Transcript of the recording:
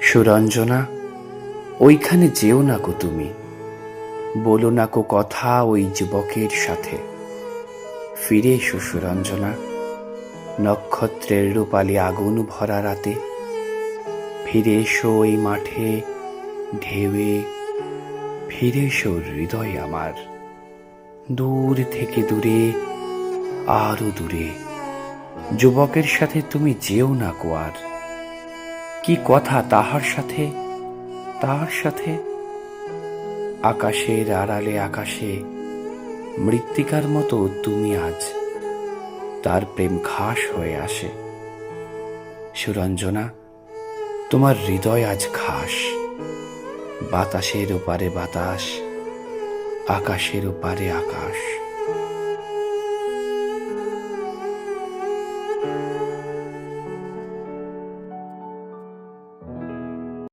সুরঞ্জনা, ওইখানে যেও না কো তুমি। বলো না কো কথা ওই যুবকের সাথে। ফিরে এসো সুরঞ্জনা, নক্ষত্রের রূপালি আগুন ভরা রাতে। ফিরে এসো ওই মাঠে, ঢেউয়ে। ফিরে এসো হৃদয় আমার, দূর থেকে দূরে, আরও দূরে। যুবকের সাথে তুমি যেও না আর। কি কথা তাহার সাথে? তাহার সাথে? আকাশের আড়ালে আকাশে মৃত্তিকার মতো তুমি আজ। তার প্রেম ঘাস হয়ে আসে। সুরঞ্জনা, তোমার হৃদয় আজ ঘাস বাতাসের ওপারে বাতাস, আকাশের ওপারে আকাশ।